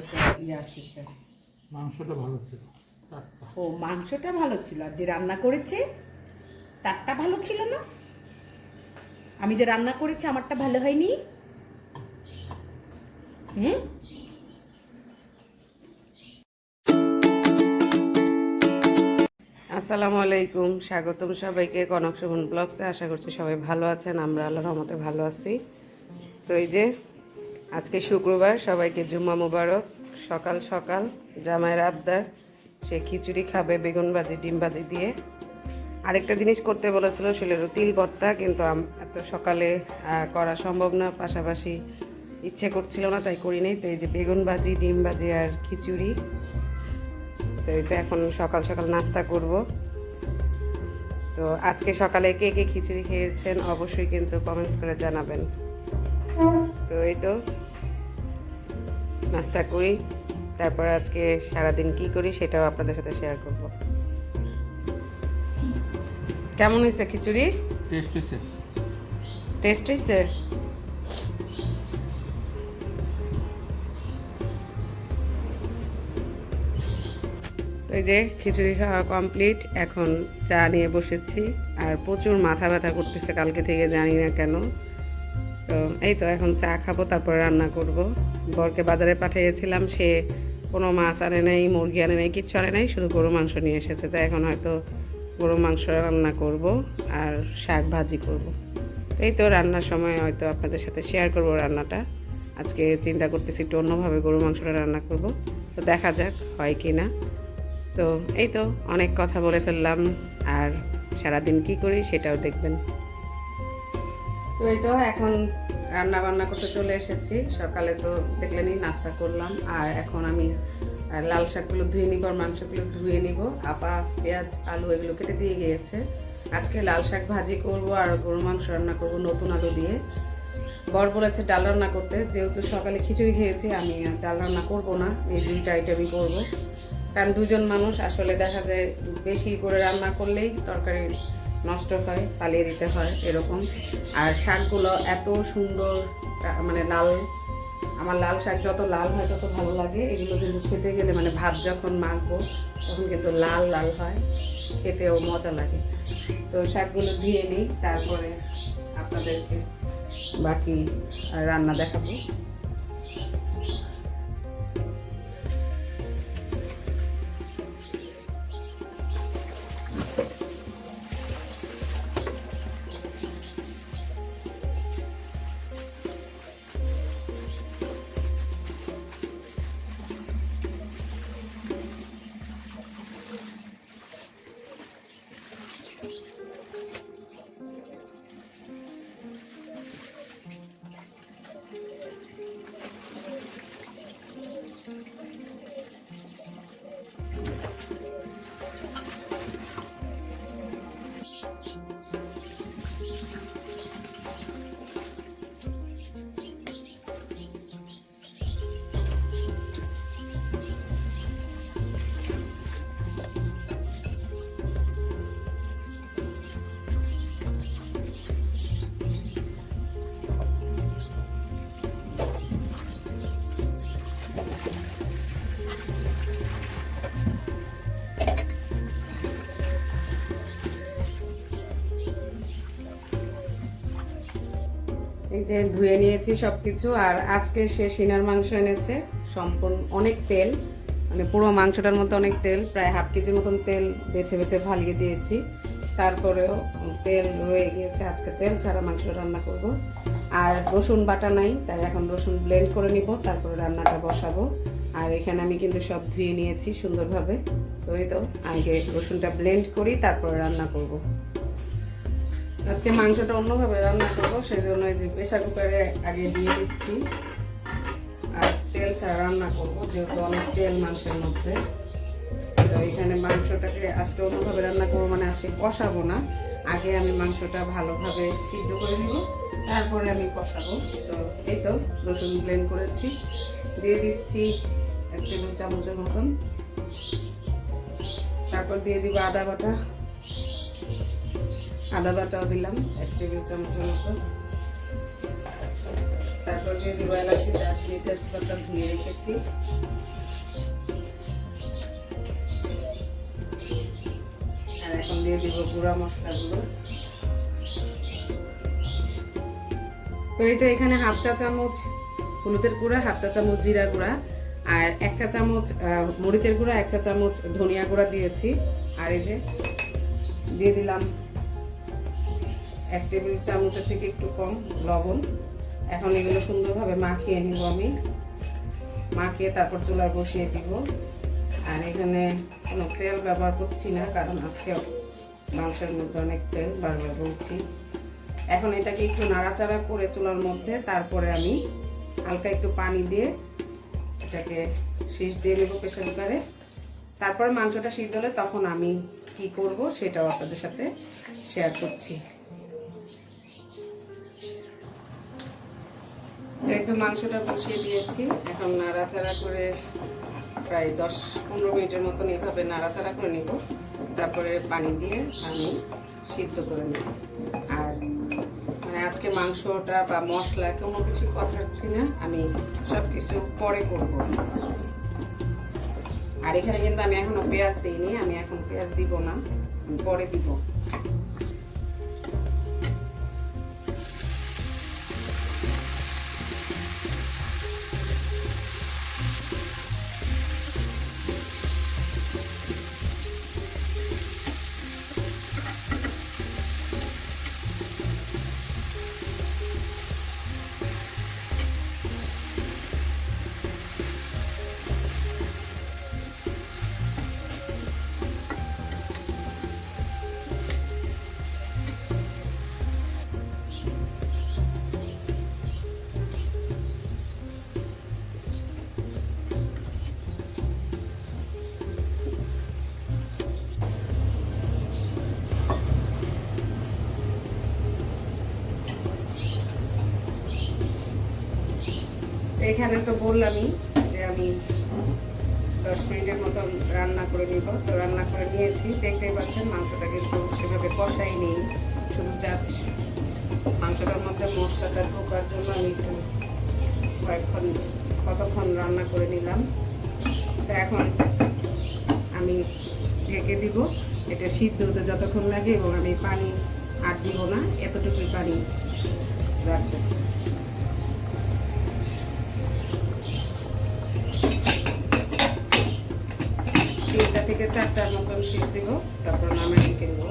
একটা ইয়ে আসতেছে। মাংসটা ভালো ছিল। ও মাংসটা ভালো ছিল। আর যে রান্না করেছে তারটা ভালো ছিল না? আমি যে রান্না করেছি আমারটা ভালো হয়নি? হুম? আসসালামু আলাইকুম। স্বাগতম সবাইকে কনক শোভন ব্লগসে। আশা করছি সবাই ভালো আছেন। আমরা আল্লাহর রহমতে ভালো আছি। তো এই যে আজকে শুক্রবার, সবাইকে জুম্মা মুবারক। সকাল সকাল জামাইয়ের আবদার, সে খিচুড়ি খাবে, বেগুন ভাজি, ডিম ভাজি দিয়ে। আরেকটা জিনিস করতে বলেছিল ছিল তিল ভর্তা, কিন্তু এত সকালে করা সম্ভব না। পাশাপাশি ইচ্ছে করছিল না, তাই করি তো এই যে বেগুন ভাজি, ডিম ভাজি আর খিচুড়ি, তো এটা এখন সকাল সকাল নাস্তা করব। তো আজকে সকালে কে কে খিচুড়ি খেয়েছেন, অবশ্যই কিন্তু কমেন্টস করে জানাবেন। তো এই তো নাস্তা করি। তারপর আজকে সারাদিন কি করি সেটাও আপনাদের সাথে শেয়ার করব। কেমন হয়েছে খিচুড়ি? টেস্ট হয়েছে। টেস্ট হয়েছে? এই যে খিচুড়ি খাওয়া কমপ্লিট এখন চা নিয়ে বসেছি। আর প্রচুর মাথা ব্যথা করতেছে কালকে থেকে জানি না কেন। তো এই তো এখন চা খাব, তারপরে রান্না করব। বরকে বাজারে পাঠিয়েছিলাম, সে কোনো মাছ আনে নাই, মুরগি আনে নাই, কিচ্ছু আনে নাই, শুধু গরু মাংস নিয়ে এসেছে। তো এখন হয়তো গরু মাংস রান্না করব আর শাক ভাজি করব। এই তো রান্নার সময় হয়তো আপনাদের সাথে শেয়ার করব রান্নাটা। আজকে চিন্তা করতেছি একটু অন্যভাবে গরু মাংসটা রান্না করব। তো দেখা যাক হয় কি না। তো এই তো অনেক কথা বলে ফেললাম, আর সারাদিন কি করি সেটাও দেখবেন। তো এই তো এখন রান্না বান্না করতে চলে এসেছি। সকালে তো দেখলেনই নাস্তা করলাম, আর এখন আমি লাল শাকগুলো ধুয়ে নিব আর মাংসগুলো ধুয়ে নিব। আপা, পেঁয়াজ, আলু এগুলো কেটে দিয়ে গিয়েছে। আজকে লাল শাক ভাজি করব আর গরু মাংস রান্না করব নতুন আলু দিয়ে। বর বলেছে ডাল রান্না করতে, যেহেতু সকালে খিচুড়ি খেয়েছি, আমি ডাল রান্না করব না, এই দুইটা আইটেমই করব। কারণ দুজন মানুষ, আসলে দেখা যায় বেশি করে রান্না করলেই তরকারি নষ্ট হয়, পালিয়ে দিতে হয় এরকম। আর শাকগুলো এত সুন্দর মানে লাল, আমার লাল শাক যত লাল হয়, তত ভালো লাগে। এগুলো কিন্তু খেতে গেলে মানে ভাত যখন মাখবো, তখন কিন্তু লাল লাল হয়। খেতেও মজা লাগে। তো শাকগুলো ধুয়ে নিই, তারপরে আপনাদেরকে বাকি রান্না দেখাবো। যে ধুয়ে নিয়েছি সব কিছু আর আজকে সে সিনার মাংস এনেছে, সম্পূর্ণ অনেক তেল মানে পুরো মাংসটার মধ্যে অনেক তেল, প্রায় হাফ কেজির মতন তেল বেছে বেছে ফালিয়ে দিয়েছি। তারপরেও তেল রয়ে গিয়েছে, আজকে তেল ছাড়া মাংস রান্না করব। আর রসুন বাটা নাই, তাই এখন রসুন ব্লেন্ড করে নিব, তারপরে রান্নাটা বসাবো। আর এখানে আমি কিন্তু সব ধুয়ে নিয়েছি সুন্দরভাবে। তো এই তো, আগে রসুনটা ব্লেন্ড করি, তারপরে রান্না করব। আজকে মাংসটা অন্যভাবে রান্না করব সেই জন্য এই যে প্রেশার কুকারে আগে দিয়ে দিচ্ছি। আর তেল ছাড়া রান্না করব, যেহেতু অনেক তেল মাংসের মধ্যে। তো এখানে মাংসটাকে আজকে অন্যভাবে রান্না করব মানে আজকে কষাবো না। আগে আমি মাংসটা ভালোভাবে সিদ্ধ করে নেব, তারপরে আমি কষাবো। তো এই তো রসুন ব্লেন্ড করেছি। দিয়ে দিচ্ছি এক টেবিল চামচের মতন। তারপর দিয়ে দিব আদা বাটা। আদা বাটাও দিলাম, এক টেবিল চামচের মতো। তারপর দিয়ে দিব এলাচি, দারচিনি, তেজপাতা ধুয়ে রেখেছি। আর এখন দিয়ে দিব গুঁড়া মশলাগুলো। তো এই তো এখানে হাফ চা চামচ হলুদের গুঁড়া, হাফ চা চামচ জিরা গুঁড়া, আর এক চা চামচ মরিচের গুঁড়া, এক চা চামচ ধনিয়া গুঁড়া দিয়েছি। আর এই যে দিয়ে দিলাম এক টেবিল চামচের থেকে একটু কম লবণ। এখন এগুলো সুন্দরভাবে মাখিয়ে নিব আমি। মাখিয়ে তারপর চুলায় বসিয়ে দিব। আর এখানে কোনো তেল ব্যবহার করছি না, কারণ আজকে মাংসের মধ্যে অনেক তেল, বারবার বলছি। এখন এটাকে একটু নাড়াচাড়া করে চুলার মধ্যে তারপরে আমি হালকা একটু পানি দিয়ে এটাকে শীষ দিয়ে নেব প্রেশার কুকারে। তারপর মাংসটা সিদ্ধ হলে তখন আমি কি করব সেটাও আপনাদের সাথে শেয়ার করছি। এই তো মাংসটা বসিয়ে দিয়েছি। এখন নাড়াচাড়া করে প্রায় দশ পনেরো মিনিটের মতন এভাবে নাড়াচাড়া করে নিব। তারপরে পানি দিয়ে আমি সিদ্ধ করে নেব। আর মানে আজকে মাংসটা বা মশলা কোনো কিছু কথাচ্ছি না, আমি সব কিছু পরে করব। আর এখানে কিন্তু আমি এখনও পেঁয়াজ দিইনি, আমি এখন পেঁয়াজ দিব না পরে দিব। এখানে তো বললামই যে আমি দশ মিনিটের মতন রান্না করে নিব। তো রান্না করে নিয়েছি। দেখতেই পাচ্ছেন মাংসটা কিন্তু সেভাবে কষাই নেই। শুধু জাস্ট মাংসটার মধ্যে মশলাটা ঢোকার জন্য আমি একটু কয়েকক্ষণ, কতক্ষণ রান্না করে নিলাম। তো এখন আমি ঢেকে দিব। এটা সিদ্ধ হতে যতক্ষণ লাগে এবং আমি পানি আর দিব না, এতটুকুই পানি রাখব। তিনটা থেকে চারটার মতন শেষ দিব, তারপর নামাই ঢেকে দেবো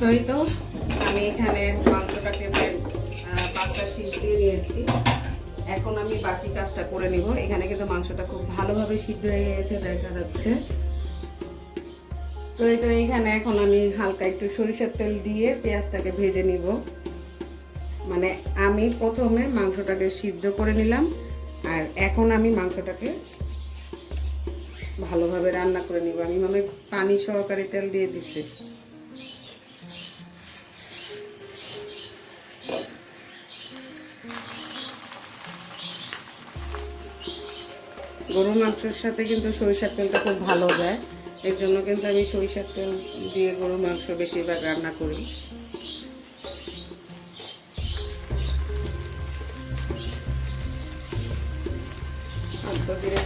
তো তো, আমি এখানে মাংসটাকে পাঁচটা শীষ দিয়ে নিয়েছি। এখন আমি বাকি কাজটা করে নিব। এখানে কিন্তু মাংসটা খুব ভালোভাবে সিদ্ধ হয়ে গেছে দেখা যাচ্ছে। তো এই তো এইখানে এখন আমি হালকা একটু সরিষার তেল দিয়ে পেঁয়াজটাকে ভেজে নিব। মানে আমি প্রথমে মাংসটাকে সিদ্ধ করে নিলাম আর এখন আমি মাংসটাকে ভালোভাবে রান্না করে নিব। আমি মানে পানি সহকারে তেল দিয়ে দিচ্ছি গরুর মাংসের সাথে কিন্তু সরিষার তেলটা খুব ভালো যায়। এর জন্য কিন্তু আমি সরিষার তেল দিয়ে গরুর মাংস বেশিরভাগ রান্না করি।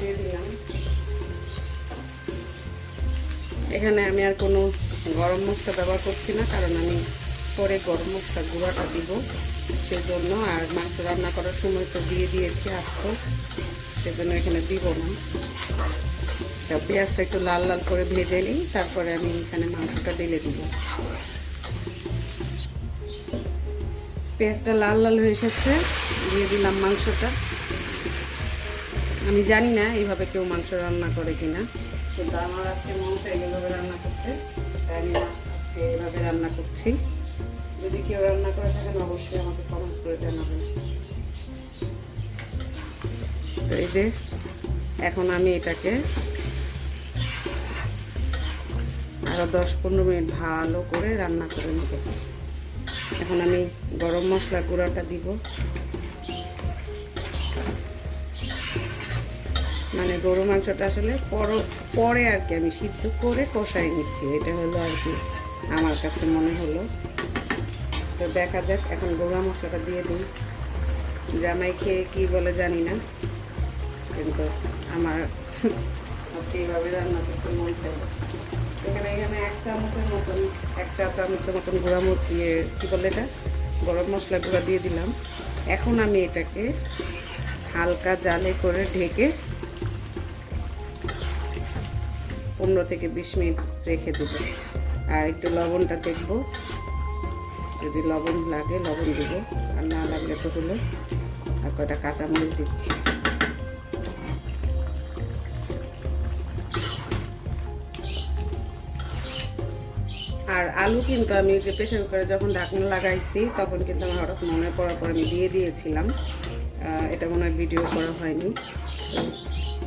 দিয়ে দিলাম। এখানে আমি আর কোনো গরম মশলা ব্যবহার করছি না, কারণ আমি পরে গরম মশলা গুঁড়াটা দিব সেজন্য, আর মাংস রান্না করার সময় তো দিয়ে দিয়েছি আস্ত, সেজন্য এখানে দিব না। পেঁয়াজটা একটু লাল লাল করে ভেজে নিই, তারপরে আমি এখানে মাংসটা ঢেলে দিব। পেঁয়াজটা লাল লাল হয়ে এসেছে, দিয়ে দিলাম মাংসটা। আমি জানি না এইভাবে কেউ মাংস রান্না করে কিনা, কিন্তু আমার আজকে মন চাই এইভাবে রান্না করতে, তাই আমি আজকে এইভাবে রান্না করছি। যদি কেউ রান্না করে থাকেন, অবশ্যই আমাকে কমেন্টস করে জানাবেন। তো এই যে এখন আমি এটাকে আরও দশ পনেরো মিনিট ভালো করে রান্না করে নেব। এখন আমি গরম মশলা গুঁড়াটা দিব। মানে গরু মাংসটা আসলে পর, পরে আর কি আমি সিদ্ধ করে কষাই নিচ্ছি। এটা হলো আর কি আমার কাছে মনে হলো। তো দেখা যাক, এখন গরুয়া মশলাটা দিয়ে দিই। জামাই খেয়ে কি বলে জানি না। কিন্তু আমার আজকে এইভাবে রান্না করতে মন চাই এখানে এখানে এক চামচের মতন, এক চা চামচের মতন গুঁড়া দিয়ে কী বলে এটা? গরম মশলা গুঁড়া দিয়ে দিলাম। এখন আমি এটাকে হালকা জালে করে ঢেকে পনেরো থেকে বিশ মিনিট রেখে দেব। আর একটু লবণটা দেখব। যদি লবণ লাগে লবণ দেবো, আর না লাগলে তো হলো, আর কয়টা কাঁচামরিচ দিচ্ছি। আর আলু কিন্তু আমি যে প্রেশার কুকারে যখন ঢাকনা লাগাইছি, তখন কিন্তু আমার হঠাৎ মনে পড়ার পর আমি দিয়ে দিয়েছিলাম। এটা মনে হয় ভিডিও করা হয়নি।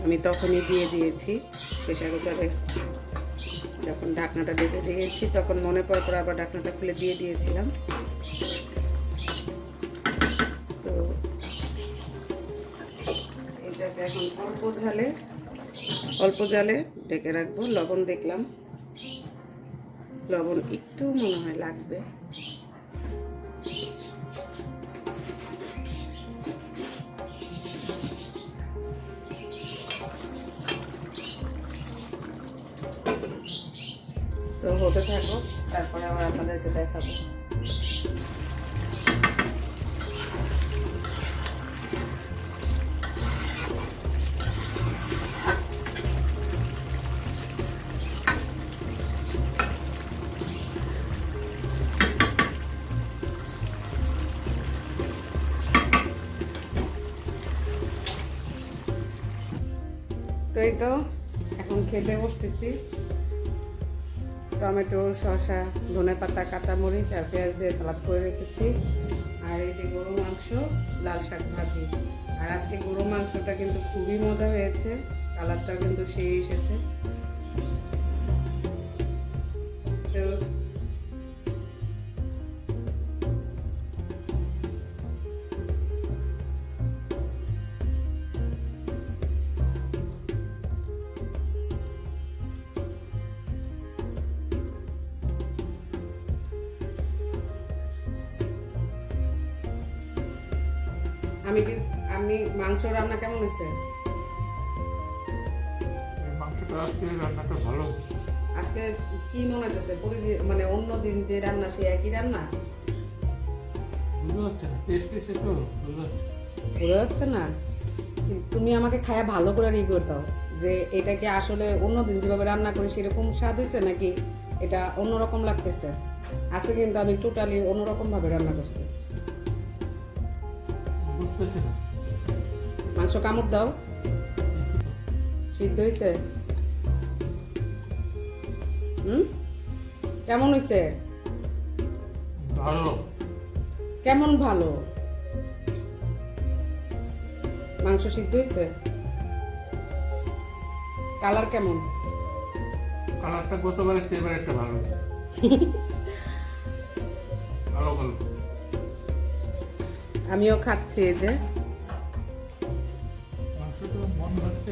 আমি তখনই দিয়ে দিয়েছি প্রেশার কুকারে। যখন ঢাকনাটা ডেকে দিয়েছি, তখন মনে পড়ার পর আবার ঢাকনাটা খুলে দিয়ে দিয়েছিলাম। তো এটাকে এখন অল্প ঝালে, অল্প জালে ডেকে রাখব। লবণ দেখলাম। লবণ একটু মনে হয় লাগবে। তো হতে থাকো তারপরে আবার আপনাদেরকে দেখাবো। তো এই তো, এখন খেতে বসতেছি। টমেটো, শসা, ধনে পাতা, কাঁচামরিচ আর পেঁয়াজ দিয়ে সালাদ করে রেখেছি। আর এই যে গরু মাংস, লাল শাক ভাজি। আর আজকে গরু মাংসটা কিন্তু খুবই মজা হয়েছে, কালারটাও কিন্তু সেই এসেছে। আমি কি আমি মাংস রান্না কেমন হয়েছে? মাংসটা আজকে রান্নাটা ভালো আজকে কি মনে হচ্ছে প্রতিদিন মানে অন্য দিন যে রান্না সে একই রান্না? বোঝা যাচ্ছে না তুমি আমাকে খায়া ভালো করে রিভিউ দাও যে এটা কি আসলে অন্য দিন যেভাবে রান্না করি সেরকম স্বাদ হয়েছে নাকি এটা অন্যরকম লাগতেছে? আজকে কিন্তু আমি টোটালি অন্যরকম ভাবে রান্না করছি। মাংস কামড় দাও। সিদ্ধ হয়েছে? হুম? কেমন হয়েছে? ভালো। কেমন ভালো? মাংস সিদ্ধ হয়েছে? কালার কেমন? কালারটা গতবারের চেয়ে এবার একটা ভালো। ভালো ভালো আমিও খাচ্ছি এই যে।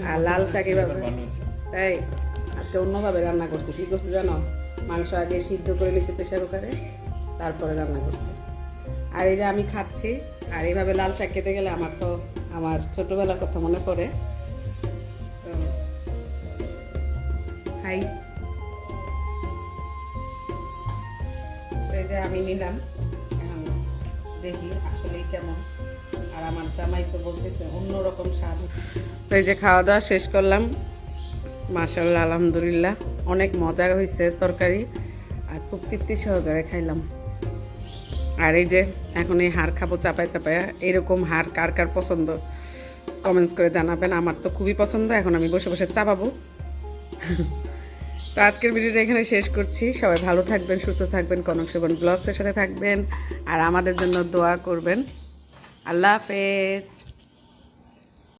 আর লাল শাক হয়েছে। তাই, আজকে অন্যভাবে রান্না করছি। কি করছি জানো? মাংস আগে সিদ্ধ করে নিছি প্রেশার কুকারে, তারপরে রান্না করছি। আর এই যে আমি খাচ্ছি, আর এইভাবে লাল শাক খেতে গেলে আমার তো, আমার ছোটোবেলার কথা মনে পড়ে। খাই। এই যে আমি নিলাম। দেখি আসলেই কেমন। আর আমার জামাই তো বলতেছে অন্যরকম স্বাদ। এই যে খাওয়া দাওয়া শেষ করলাম। মাশাল্লাহ আলহামদুলিল্লাহ। অনেক মজা হয়েছে তরকারি আর খুব তৃপ্তি সহকারে খাইলাম। আর এই যে এখন এই হাড় খাব চাপায় চাপায়, এরকম হাড় কার কার পছন্দ? কমেন্টস করে জানাবেন। আমার তো খুবই পছন্দ, এখন আমি বসে বসে চাপাবো। তো আজকের ভিডিওটা এখানে শেষ করছি। সবাই ভালো থাকবেন, সুস্থ থাকবেন কনক সেবন ব্লগসের সাথে থাকবেন। আর আমাদের জন্য দোয়া করবেন। আল্লাহ হাফেজ।